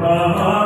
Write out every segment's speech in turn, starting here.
妈妈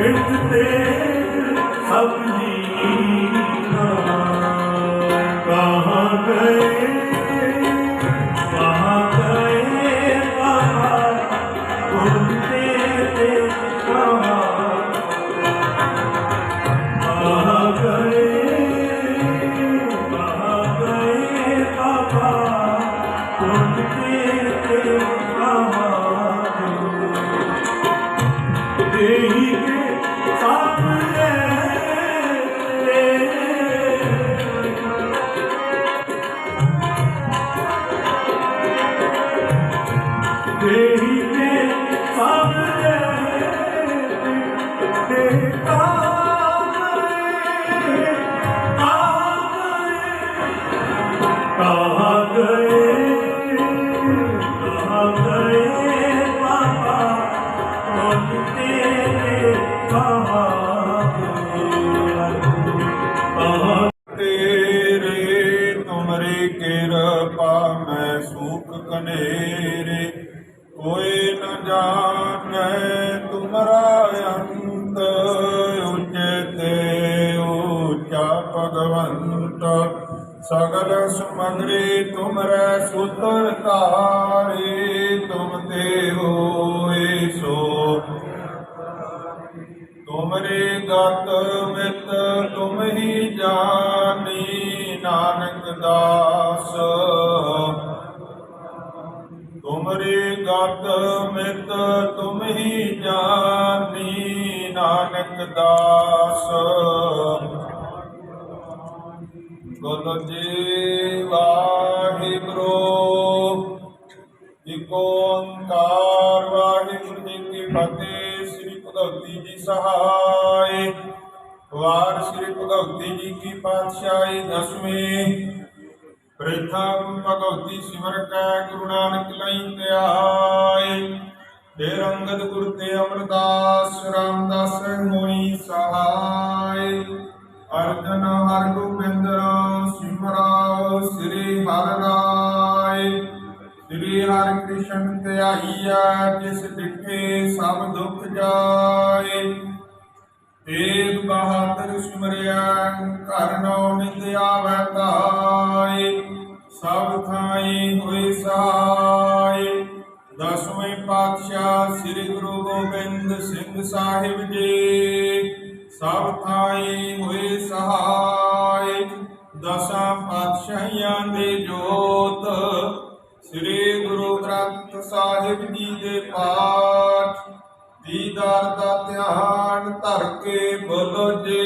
ਇੱਕ ਤੇਰੇ ਤੁਮਰੀ ਕਿਰਪਾ ਮੈਂ ਸੁਖ ਕਨੇ ਭਗਵੰਤ, ਸਗਲ ਸਮਗਰੀ ਤੁਮਰੇ ਸੁਤਰ ਤਾਰੇ ਤੁਮ ਤੇ ਹੋਏ ਸੋ। ਤੁਮਰੇ ਗਤ ਮਿਤ, ਤੁਮ ਹੀ ਜਾਣੀ ਨਾਨਕ ਦਾਸ। ਤੁਮਰੇ ਗਤ ਮਿਤ, ਤੁਮ ਹੀ ਜਾਣੀ ਨਾਨਕ ਦਾਸ। ਗੁਰੂ ਜੀ ਵਾਹਿਗੁਰੂ, ਇਕ ਓੰਕਾਰ ਵਾਹਿਗੁਰੂ ਜੀ ਕੀ ਫਤਿਹ। ਸ੍ਰੀ ਭਗਵਤੀ ਜੀ ਸਹਾਇ। ਵਾਰ ਸ੍ਰੀ ਭਗਵਤੀ ਜੀ ਕੀ ਪਾਤਸ਼ਾਹੀ ਦਸਵੇਂ। ਪ੍ਰਥਮ ਭਗਵਤੀ ਸਿਮਰ ਕੈ ਗੁਰੂ ਨਾਨਕ ਲਈ ਧਿਆਏ ਫਿਰ ਅੰਗਦ ਗੁਰ ਤੇ ਅਮਰਦਾਸ, ਰਾਮਦਾਸ ਹੋਈ ਸਹਾਇ। ਅਰਜਨ ਹਰ ਗੋਬਿੰਦ ਸਿਮਰਾਓ, ਸ੍ਰੀ ਹਰਿ ਰਾਏ ਸ੍ਰੀ ਹਰਿ ਕ੍ਰਿਸ਼ਨ ਧਿਆਈਐ ਜਿਸ ਡਿਠੇ ਸਭ ਦੁਖ ਜਾਏ। ਤੇਗ ਬਹਾਦਰ ਸਿਮਰਿਆ, ਘਰ ਨੌ ਨਿਤ ਆਵੈ ਤਾਏ। ਸਭ ਥਾਈ ਹੋਏ ਸਹਾਈ ਦਸਵੇਂ ਪਾਤਸ਼ਾਹ ਸ੍ਰੀ ਗੁਰੂ ਗੋਬਿੰਦ ਸਿੰਘ ਸਾਹਿਬ ਜੀ। ਸਭ ਥਾਈ ਹੋਏ ਸਹਾਈ, ਦਸਾਂ ਪਾਤਸ਼ਾਹਾਂ ਦੇ ਜੋਤ। ਸ੍ਰੀ ਗੁਰੂ ਗ੍ਰੰਥ ਸਾਹਿਬ ਜੀ ਦੇ ਪਾਠ, ਦੀਦਾਰ ਦਾ ਧਿਆਨ ਧਰ ਕੇ ਬੋਲੋ ਜੀ।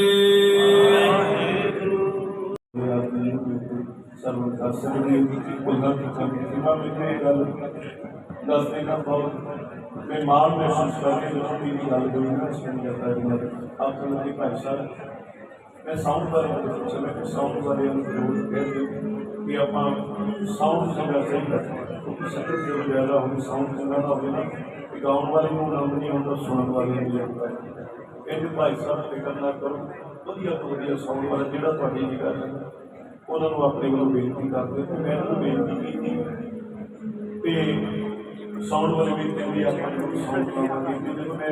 ਸਰਵ ਦਰਸ਼ਨ ਦੀ ਕੁਲਨ ਦੀ ਸਿਮਾ ਵਿੱਚ ਗੱਲ ਦੱਸਦੇ ਨਾ ਬਹੁਤ ਮੈਂ ਮਾਨ ਮਹਿਸੂਸ ਕਰਕੇ ਲੋਕੀ ਦੀ ਗੱਲ ਹੋਈ ਨਾ ਸੁਣ ਜਾਂਦਾ ਹੈ ਆਪ ਨੂੰ ਦੀ ਭਾਈ ਸਾਹਿਬ ਮੈਂ ਸਾਊਂਡ ਬਾਰੇ ਪੁੱਛਿਆ ਮੈਂ ਕਿ ਸਾਊਂਡ ਬਾਰੇ ਉਹਨੂੰ ਜ਼ਰੂਰ ਕਹਿ ਦਿਓ ਕਿ ਆਪਾਂ ਸਾਊਂਡ ਜਿਹੜਾ ਸਹੀ ਰੱਖਣਾ ਕਿਉਂਕਿ ਸੱਚੇ ਦੇ ਜ਼ਿਆਦਾ ਹੋਵੇ ਸਾਊਂਡ ਚੰਗਾ ਨਾ ਹੋਵੇ ਨਾ ਕਿ ਗਾਉਣ ਵਾਲੇ ਨੂੰ ਆਨੰਦ ਨਹੀਂ ਆਉਂਦਾ ਸੁਣਨ ਵਾਲੇ ਨੂੰ ਵੀ ਆਉਂਦਾ ਹੈ ਇਹਦੇ ਭਾਈ ਸਾਹਿਬ ਫਿਕਰ ਨਾ ਕਰੋ ਵਧੀਆ ਤੋਂ ਵਧੀਆ ਸਾਊਂਡ ਵਾਲਾ ਜਿਹੜਾ ਤੁਹਾਡੀ ਨਿਗਾਹ ਚ ਹੈ, ਉਹਨਾਂ ਨੂੰ ਆਪਣੇ ਵੱਲੋਂ ਬੇਨਤੀ ਕਰਦੇ ਤੇ ਮੈਂ ਉਹਨਾਂ ਨੂੰ ਬੇਨਤੀ ਕੀਤੀ ਤੇ ਸਾਊਂਡ ਵਾਲੇ ਵੀ ਕਹਿੰਦੇ ਆਪਾਂ ਨੂੰ ਸਾਊਂਡ ਲਾਵਾਂਗੇ ਤੇ ਜਦੋਂ ਮੈਂ